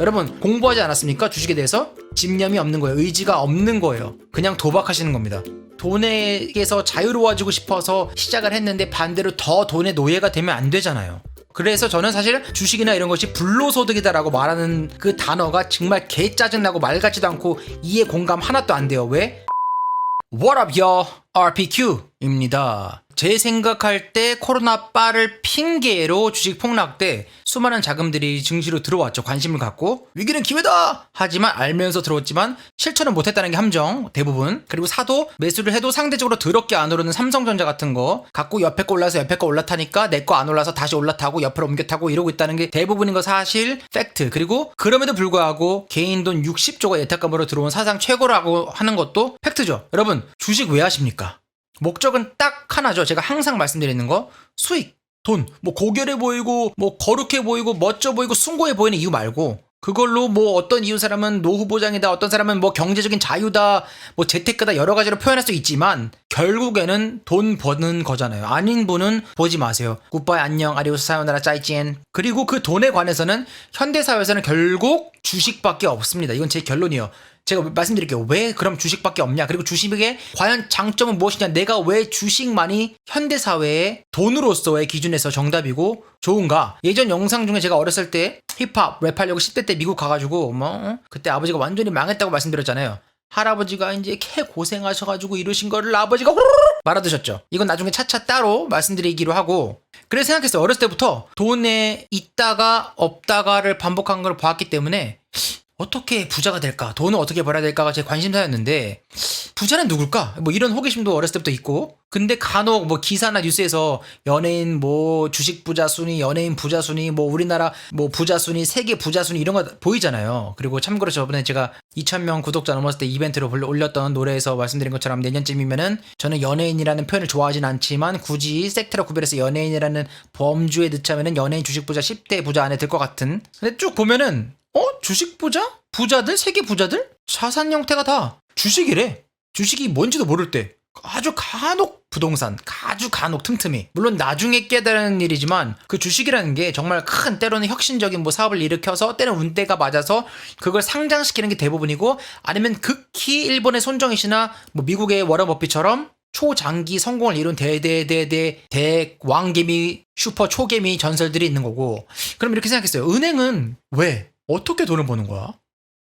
여러분 공부하지 않았습니까? 주식에 대해서 집념이 없는 거예요. 의지가 없는 거예요. 그냥 도박하시는 겁니다. 돈에게서 자유로워지고 싶어서 시작을 했는데 반대로 더 돈의 노예가 되면 안 되잖아요. 그래서 저는 사실 주식이나 이런 것이 불로소득이다라고 말하는 그 단어가 정말 개 짜증나고 말 같지도 않고 이해 공감 하나도 안 돼요. 왜? What up, yo? RPQ입니다. 제 생각할 때 코로나 빠를 핑계로 주식 폭락 때 수많은 자금들이 증시로 들어왔죠. 관심을 갖고 위기는 기회다. 하지만 알면서 들어왔지만 실천은 못했다는 게 함정 대부분. 그리고 사도 매수를 해도 상대적으로 더럽게 안 오르는 삼성전자 같은 거 갖고 옆에 거 올라서 옆에 거 올라타니까 내 거 안 올라서 다시 올라타고 옆으로 옮겨 타고 이러고 있다는 게 대부분인 거 사실 팩트. 그리고 그럼에도 불구하고 개인 돈 60조가 예탁금으로 들어온 사상 최고라고 하는 것도 팩트죠. 여러분 주식 왜 하십니까? 목적은 딱 하나죠. 제가 항상 말씀드리는 거 수익, 돈, 뭐 고결해 보이고 뭐 거룩해 보이고 멋져 보이고 숭고해 보이는 이유 말고 그걸로 뭐 어떤 이유 사람은 노후 보장이다, 어떤 사람은 뭐 경제적인 자유다, 뭐 재테크다 여러 가지로 표현할 수 있지만 결국에는 돈 버는 거잖아요. 아닌 분은 보지 마세요. 굿바이 안녕 아리오스 사요나라 짜이찐. 그리고 그 돈에 관해서는 현대 사회에서는 결국 주식밖에 없습니다. 이건 제 결론이에요. 제가 말씀드릴게요. 왜 그럼 주식밖에 없냐? 그리고 주식의 과연 장점은 무엇이냐? 내가 왜 주식만이 현대 사회의 돈으로서의 기준에서 정답이고 좋은가? 예전 영상 중에 제가 어렸을 때 힙합 랩하려고 10대 때 미국 가가지고 뭐 어? 그때 아버지가 완전히 망했다고 말씀드렸잖아요. 할아버지가 이제 캐 고생하셔가지고 이러신 거를 아버지가 말아드셨죠. 이건 나중에 차차 따로 말씀드리기로 하고 그래서 생각했어요. 어렸을 때부터 돈에 있다가 없다가를 반복한 걸 봤기 때문에 어떻게 부자가 될까? 돈을 어떻게 벌어야 될까가 제 관심사였는데 부자는 누굴까? 뭐 이런 호기심도 어렸을 때부터 있고 근데 간혹 뭐 기사나 뉴스에서 연예인 뭐 주식 부자 순위, 연예인 부자 순위, 뭐 우리나라 뭐 부자 순위, 세계 부자 순위 이런 거 보이잖아요. 그리고 참고로 저번에 제가 2,000명 구독자 넘었을 때 이벤트로 올렸던 노래에서 말씀드린 것처럼 내년쯤이면은 저는 연예인이라는 표현을 좋아하진 않지만 굳이 섹터로 구별해서 연예인이라는 범주에 넣자면은 연예인 주식 부자 10대 부자 안에 들 것 같은. 근데 쭉 보면은 어? 주식 부자? 부자들? 세계 부자들? 자산 형태가 다 주식이래. 주식이 뭔지도 모를 때. 아주 간혹 부동산, 아주 간혹 틈틈이. 물론 나중에 깨달은 일이지만 그 주식이라는 게 정말 큰 때로는 혁신적인 뭐 사업을 일으켜서 때는 운때가 맞아서 그걸 상장시키는 게 대부분이고 아니면 극히 일본의 손정희 씨나 뭐 미국의 워런 버핏처럼 초장기 성공을 이룬 대대대대 대왕개미 슈퍼 초개미 전설들이 있는 거고 그럼 이렇게 생각했어요. 은행은 왜 어떻게 돈을 버는 거야?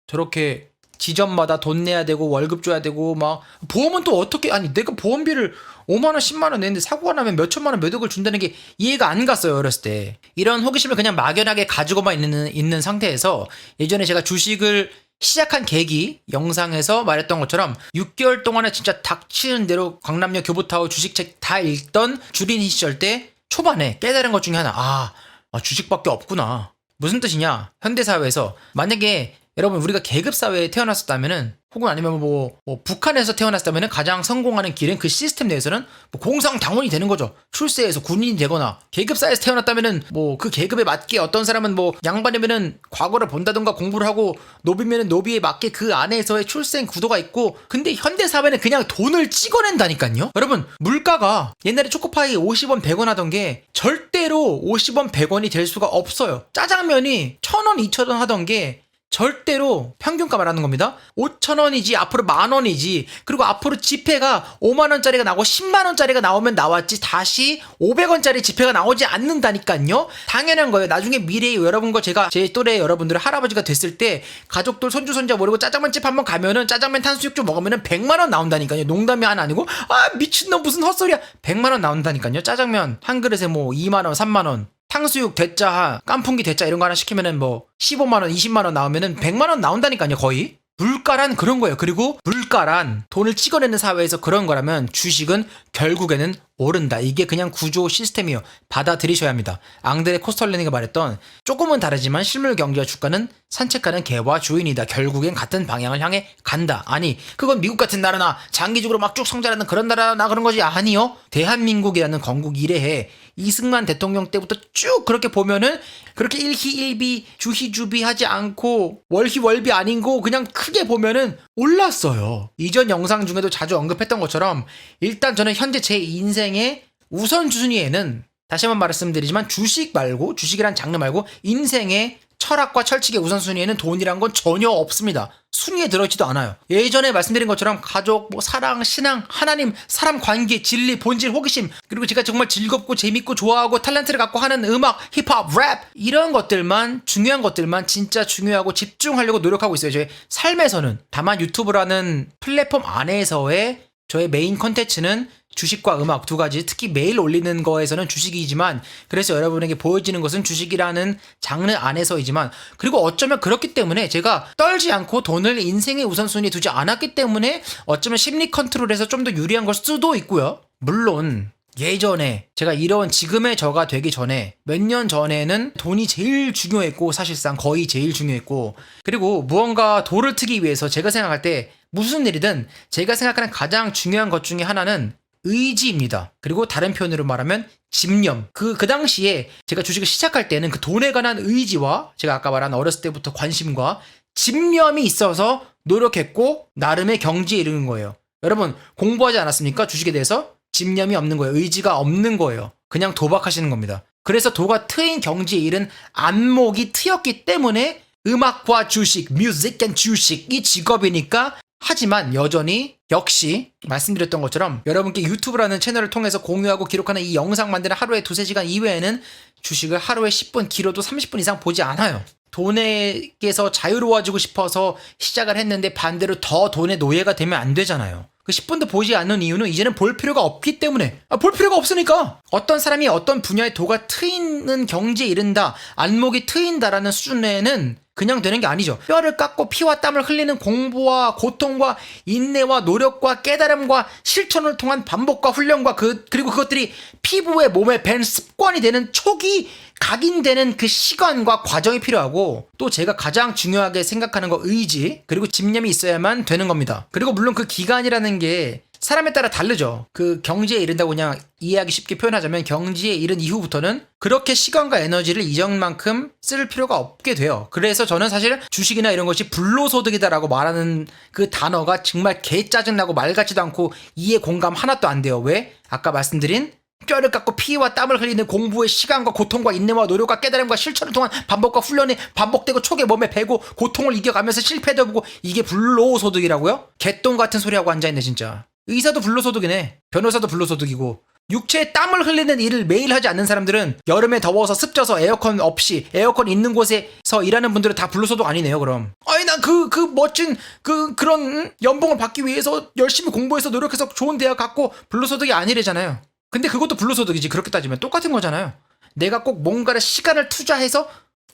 저렇게 지점마다 돈 내야 되고 월급 줘야 되고 막 보험은 또 어떻게 아니 내가 보험비를 5만 원 10만 원 내는데 사고가 나면 몇 천만 원 몇 억을 준다는 게 이해가 안 갔어요 어렸을 때. 이런 호기심을 그냥 막연하게 가지고만 있는 있는 상태에서 예전에 제가 주식을 시작한 계기 영상에서 말했던 것처럼 6개월 동안에 진짜 닥치는 대로 강남역 교보타워 주식책 다 읽던 주린 시절 때 초반에 깨달은 것 중에 하나. 아, 아 주식밖에 없구나 무슨 뜻이냐? 현대사회에서 만약에 여러분 우리가 계급 사회에 태어났었다면은 혹은 아니면 뭐, 뭐 북한에서 태어났다면은 가장 성공하는 길은 그 시스템 내에서는 뭐 공상 당원이 되는 거죠. 출세해서 군인이 되거나 계급 사회에서 태어났다면은 뭐 그 계급에 맞게 어떤 사람은 뭐 양반이면은 과거를 본다던가 공부를 하고 노비면은 노비에 맞게 그 안에서의 출생 구도가 있고 근데 현대 사회는 그냥 돈을 찍어낸다니까요. 여러분 물가가 옛날에 초코파이 50원 100원 하던 게 절대로 50원 100원이 될 수가 없어요. 짜장면이 1000원 2000원 하던 게 절대로 평균가 말하는 겁니다. 5천 원이지 앞으로 만 원이지 그리고 앞으로 지폐가 5만 원짜리가 나오고 10만 원짜리가 나오면 나왔지 다시 500원짜리 지폐가 나오지 않는다니까요. 당연한 거예요. 나중에 미래의 여러분과 제가 제 또래 여러분들 할아버지가 됐을 때 가족들 손주 손자 모르고 짜장면집 한번 가면은 짜장면 탕수육 좀 먹으면은 100만 원 나온다니까요. 농담이 하나 아니고 아 미친놈 무슨 헛소리야. 100만 원 나온다니까요. 짜장면 한 그릇에 뭐 2만 원, 3만 원. 탕수육 대짜, 깐풍기 대짜 이런 거 하나 시키면은 뭐 15만 원, 20만 원 나오면은 100만 원 나온다니까요, 거의. 물가란 그런 거예요. 그리고 물가란 돈을 찍어내는 사회에서 그런 거라면 주식은 결국에는 오른다. 이게 그냥 구조 시스템이에요. 받아들이셔야 합니다. 앙드레 코스털레니가 말했던 조금은 다르지만 실물 경제와 주가는 산책하는 개와 주인이다. 결국엔 같은 방향을 향해 간다. 아니, 그건 미국 같은 나라나 장기적으로 막 쭉 성장하는 그런 나라나 그런 거지. 아니요. 대한민국이라는 건국 이래에 이승만 대통령 때부터 쭉 그렇게 보면은 그렇게 일희일비 주희주비 하지 않고 월희월비 아닌 거 그냥 크게 보면은 올랐어요. 이전 영상 중에도 자주 언급했던 것처럼 일단 저는 현재 제 인생 의 우선 순위에는 다시 한번 말씀드리지만 주식 말고 주식이란 장르 말고 인생의 철학과 철칙의 우선순위에는 돈이란 건 전혀 없습니다. 순위에 들어있지도 않아요. 예전에 말씀드린 것처럼 가족, 뭐 사랑, 신앙, 하나님, 사람 관계, 진리, 본질, 호기심, 그리고 제가 정말 즐겁고 재밌고 좋아하고 탤런트를 갖고 하는 음악, 힙합, 랩 이런 것들만 중요한 것들만 진짜 중요하고 집중하려고 노력하고 있어요. 저의 삶에서는 다만 유튜브라는 플랫폼 안에서의 저의 메인 컨텐츠는 주식과 음악 두 가지 특히 매일 올리는 거에서는 주식이지만 그래서 여러분에게 보여지는 것은 주식이라는 장르 안에서이지만 그리고 어쩌면 그렇기 때문에 제가 떨지 않고 돈을 인생의 우선순위에 두지 않았기 때문에 어쩌면 심리 컨트롤에서 좀 더 유리한 걸 수도 있고요. 물론 예전에 제가 이런 지금의 저가 되기 전에 몇 년 전에는 돈이 제일 중요했고 사실상 거의 제일 중요했고 그리고 무언가 도를 트기 위해서 제가 생각할 때 무슨 일이든 제가 생각하는 가장 중요한 것 중에 하나는 의지입니다. 그리고 다른 표현으로 말하면 집념. 그, 그 당시에 제가 주식을 시작할 때는 그 돈에 관한 의지와 제가 아까 말한 어렸을 때부터 관심과 집념이 있어서 노력했고 나름의 경지에 이르는 거예요. 여러분 공부하지 않았습니까? 주식에 대해서 집념이 없는 거예요. 의지가 없는 거예요. 그냥 도박하시는 겁니다. 그래서 도가 트인 경지에 이른 안목이 트였기 때문에 음악과 주식, 뮤직 앤 주식 이 직업이니까 하지만 여전히 역시 말씀드렸던 것처럼 여러분께 유튜브라는 채널을 통해서 공유하고 기록하는 이 영상 만드는 하루에 두세 시간 이외에는 주식을 하루에 10분, 길어도 30분 이상 보지 않아요. 돈에게서 자유로워지고 싶어서 시작을 했는데 반대로 더 돈의 노예가 되면 안 되잖아요. 그 10분도 보지 않는 이유는 이제는 볼 필요가 없기 때문에 아, 볼 필요가 없으니까 어떤 사람이 어떤 분야의 도가 트이는 경지에 이른다 안목이 트인다라는 수준에는 그냥 되는 게 아니죠 뼈를 깎고 피와 땀을 흘리는 공부와 고통과 인내와 노력과 깨달음과 실천을 통한 반복과 훈련과 그 그리고 그것들이 피부에 몸에 밴 습관이 되는 초기 각인되는 그 시간과 과정이 필요하고 또 제가 가장 중요하게 생각하는 거 의지 그리고 집념이 있어야만 되는 겁니다. 그리고 물론 그 기간이라는 게 사람에 따라 다르죠. 그 경지에 이른다고 그냥 이해하기 쉽게 표현하자면 경지에 이른 이후부터는 그렇게 시간과 에너지를 이전만큼 쓸 필요가 없게 돼요. 그래서 저는 사실 주식이나 이런 것이 불로소득이다라고 말하는 그 단어가 정말 개 짜증나고 말 같지도 않고 이해 공감 하나도 안 돼요. 왜? 아까 말씀드린 뼈를 깎고 피와 땀을 흘리는 공부의 시간과 고통과 인내와 노력과 깨달음과 실천을 통한 반복과 훈련이 반복되고 촉에 몸에 배고 고통을 이겨가면서 실패도 보고 이게 불로소득이라고요? 개똥 같은 소리하고 앉아있네 진짜 의사도 불로소득이네 변호사도 불로소득이고 육체에 땀을 흘리는 일을 매일 하지 않는 사람들은 여름에 더워서 습져서 에어컨 없이 에어컨 있는 곳에서 일하는 분들은 다 불로소득 아니네요 그럼 아니 난그그 멋진 그 그런 응? 연봉을 받기 위해서 열심히 공부해서 노력해서 좋은 대학 갔고 불로소득이 아니래잖아요 근데 그것도 불로소득이지 그렇게 따지면 똑같은 거잖아요. 내가 꼭 뭔가를 시간을 투자해서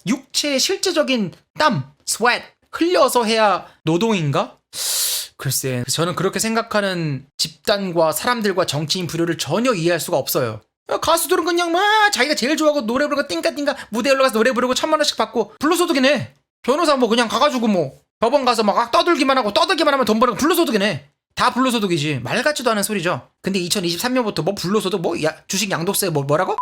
육체의 실제적인 땀, 스웨트 흘려서 해야 노동인가? 글쎄, 저는 그렇게 생각하는 집단과 사람들과 정치인 부류를 전혀 이해할 수가 없어요. 야, 가수들은 그냥 막 자기가 제일 좋아하고 노래 부르고 띵까띵까 무대에 올라가서 노래 부르고 천만 원씩 받고 불로소득이네. 변호사 뭐 그냥 가가지고 뭐 법원 가서 막 떠들기만 하고 떠들기만 하면 돈 버는 거 불로소득이네. 다 불로소득이지 말 같지도 않은 소리죠 근데 2023년부터 뭐 불로소득 뭐 야- 주식 양도세 뭐 뭐라고?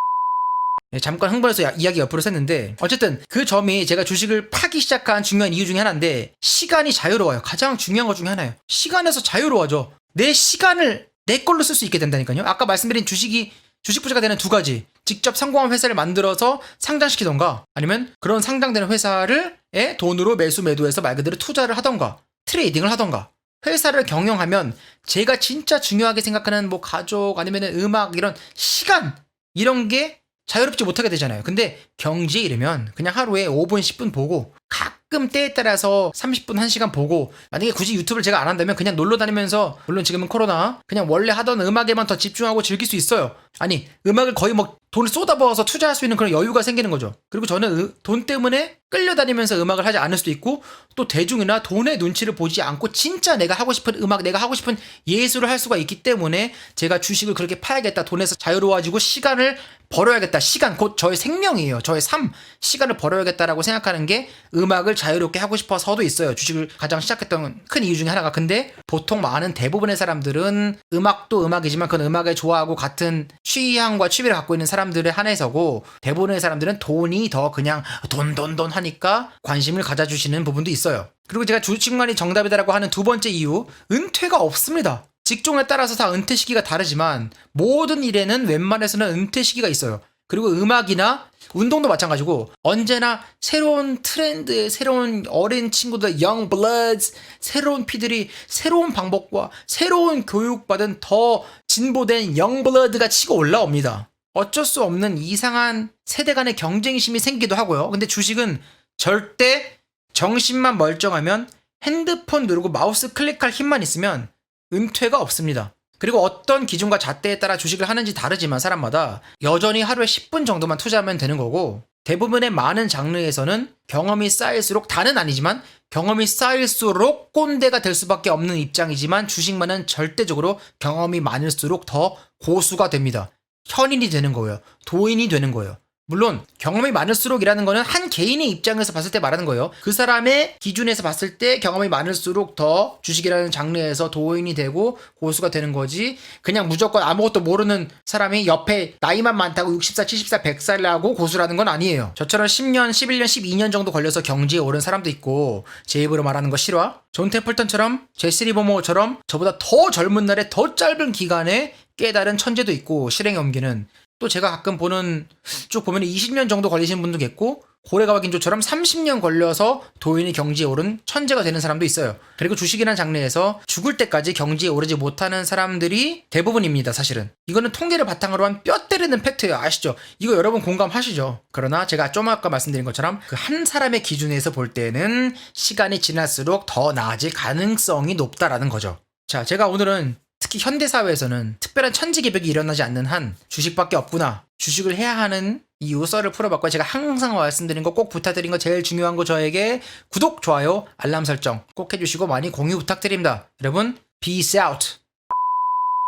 네, 잠깐 흥분해서 야- 이야기 옆으로 샜는데 어쨌든 그 점이 제가 주식을 파기 시작한 중요한 이유 중에 하나인데 시간이 자유로워요. 가장 중요한 것 중에 하나예요. 시간에서 자유로워져. 내 시간을 내 걸로 쓸 수 있게 된다니까요. 아까 말씀드린 주식이 주식 부자가 되는 두 가지. 직접 성공한 회사를 만들어서 상장시키던가 아니면 그런 상장되는 회사를 에 돈으로 매수 매도해서 말 그대로 투자를 하던가 트레이딩을 하던가 회사를 경영하면 제가 진짜 중요하게 생각하는 뭐 가족 아니면 음악 이런 시간 이런 게 자유롭지 못하게 되잖아요. 근데 경지에 이르면 그냥 하루에 5분, 10분 보고 가끔 때에 따라서 30분, 1시간 보고 만약에 굳이 유튜브를 제가 안 한다면 그냥 놀러 다니면서 물론 지금은 코로나 그냥 원래 하던 음악에만 더 집중하고 즐길 수 있어요. 아니 음악을 거의 뭐 돈을 쏟아부어서 투자할 수 있는 그런 여유가 생기는 거죠. 그리고 저는 으- 돈 때문에 끌려다니면서 음악을 하지 않을 수도 있고 또 대중이나 돈의 눈치를 보지 않고 진짜 내가 하고 싶은 음악, 내가 하고 싶은 예술을 할 수가 있기 때문에 제가 주식을 그렇게 파야겠다. 돈에서 자유로워지고 시간을 벌어야겠다. 시간 곧 저의 생명이에요. 저의 삶. 시간을 벌어야겠다라고 생각하는 게 음악을 자유롭게 하고 싶어서도 있어요. 주식을 가장 시작했던 큰 이유 중에 하나가. 근데 보통 많은 대부분의 사람들은 음악도 음악이지만 그건 음악을 좋아하고 같은 취향과 취미를 갖고 있는 사람 들에 한해서고 대부분의 사람들은 돈이 더 그냥 돈, 돈, 돈 하니까 관심을 가져주시는 부분도 있어요. 그리고 제가 주식만이 정답이다라고 하는 두 번째 이유, 은퇴가 없습니다. 직종에 따라서 다 은퇴 시기가 다르지만 모든 일에는 웬만해서는 은퇴 시기가 있어요. 그리고 음악이나 운동도 마찬가지고 언제나 새로운 트렌드, 새로운 어린 친구들, young bloods, 새로운 피들이 새로운 방법과 새로운 교육받은 더 진보된 young blood가 치고 올라옵니다. 어쩔 수 없는 이상한 세대 간의 경쟁심이 생기기도 하고요. 근데 주식은 절대 정신만 멀쩡하면 핸드폰 누르고 마우스 클릭할 힘만 있으면 은퇴가 없습니다. 그리고 어떤 기준과 잣대에 따라 주식을 하는지 다르지만 사람마다 여전히 하루에 10분 정도만 투자하면 되는 거고 대부분의 많은 장르에서는 경험이 쌓일수록 다는 아니지만 경험이 쌓일수록 꼰대가 될 수밖에 없는 입장이지만 주식만은 절대적으로 경험이 많을수록 더 고수가 됩니다. 현인이 되는 거예요. 도인이 되는 거예요. 물론 경험이 많을수록이라는 거는 한 개인의 입장에서 봤을 때 말하는 거예요. 그 사람의 기준에서 봤을 때 경험이 많을수록 더 주식이라는 장르에서 도인이 되고 고수가 되는 거지. 그냥 무조건 아무것도 모르는 사람이 옆에 나이만 많다고 60살, 70살, 100살이라고 고수라는 건 아니에요. 저처럼 10년, 11년, 12년 정도 걸려서 경지에 오른 사람도 있고 제 입으로 말하는 거 싫어? 존 템플턴처럼 제시 리버모어처럼 저보다 더 젊은 날에 더 짧은 기간에 깨달은 천재도 있고 실행에 옮기는 또 제가 가끔 보는 쭉 보면 20년 정도 걸리신 분도 계고 고래가와 긴조처럼 30년 걸려서 도인이 경지에 오른 천재가 되는 사람도 있어요. 그리고 주식이라는 장르에서 죽을 때까지 경지에 오르지 못하는 사람들이 대부분입니다, 사실은. 이거는 통계를 바탕으로 한 뼈 때리는 팩트예요. 아시죠? 이거 여러분 공감하시죠? 그러나 제가 좀 아까 말씀드린 것처럼 그 한 사람의 기준에서 볼 때는 시간이 지날수록 더 나아질 가능성이 높다라는 거죠. 자, 제가 오늘은 특히 현대 사회에서는 특별한 천지 개벽이 일어나지 않는 한 주식밖에 없구나. 주식을 해야 하는 이유 썰을 풀어봤고 제가 항상 말씀드린 거 꼭 부탁드린 거 제일 중요한 거 저에게 구독, 좋아요, 알람 설정 꼭 해주시고 많이 공유 부탁드립니다. 여러분, peace out.